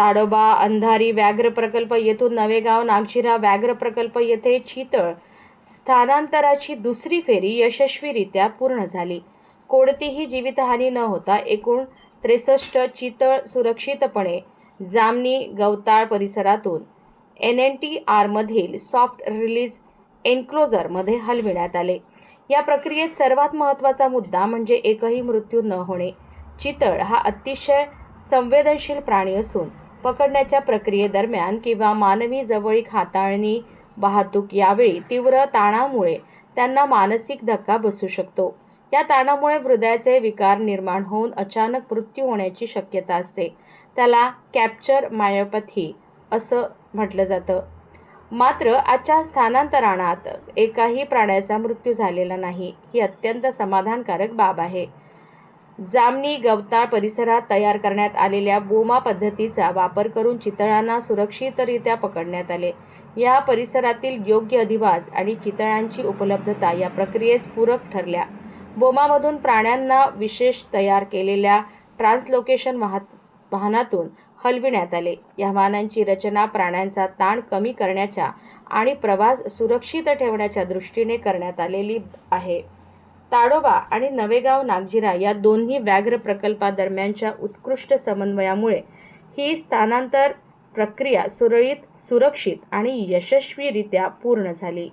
ताडोबा अंधारी व्याघ्र प्रकल्प येथून नवेगाव नागझिरा व्याघ्र प्रकल्प येथे चितळ स्थानांतराची दुसरी फेरी यशस्वीरित्या पूर्ण झाली. कोणतीही जीवितहानी न होता एकूण त्रेसष्ट चितळ सुरक्षितपणे जामनी गवताळ परिसरातून एन एन टी आरमधील सॉफ्ट रिलीज एन्क्लोजरमध्ये हलविण्यात आले. या प्रक्रियेत सर्वात महत्त्वाचा मुद्दा म्हणजे एकही मृत्यू न होणे. चितळ हा अतिशय संवेदनशील प्राणी असून पकडण्याच्या प्रक्रियेदरम्यान किंवा मानवी जवळीक हाताळणी वाहतूक यावेळी तीव्र ताणामुळे त्यांना मानसिक धक्का बसू शकतो. या ताणामुळे हृदयाचे विकार निर्माण होऊन अचानक मृत्यू होण्याची शक्यता असते. त्याला कॅप्चर मायोपॅथी असं म्हटलं जातं. मात्र आजच्या स्थानांतरणात एकाही प्राण्याचा मृत्यू झालेला नाही. ही अत्यंत समाधानकारक बाब आहे. जामनी गवताळ परिसरात तयार करण्यात आलेल्या बोमा पद्धतीचा वापर करून चितळांना सुरक्षितरित्या पकडण्यात आले. या परिसरातील योग्य अधिवास आणि चितळांची उपलब्धता या प्रक्रियेस पूरक ठरल्या. बोमामधून प्राण्यांना विशेष तयार केलेल्या ट्रान्सलोकेशन वाहत वाहनातून हलविण्यात आले. या वाहनांची रचना प्राण्यांचा ताण कमी करण्याच्या आणि प्रवास सुरक्षित ठेवण्याच्या दृष्टीने करण्यात आलेली आहे. ताडोबा आणि नवेगाव नागझिरा या दोन्ही व्याघ्र प्रकल्पादरम्यानच्या उत्कृष्ट समन्वयामुळे ही स्थानांतर प्रक्रिया सुरळीत सुरक्षित आणि यशस्वीरित्या पूर्ण झाली.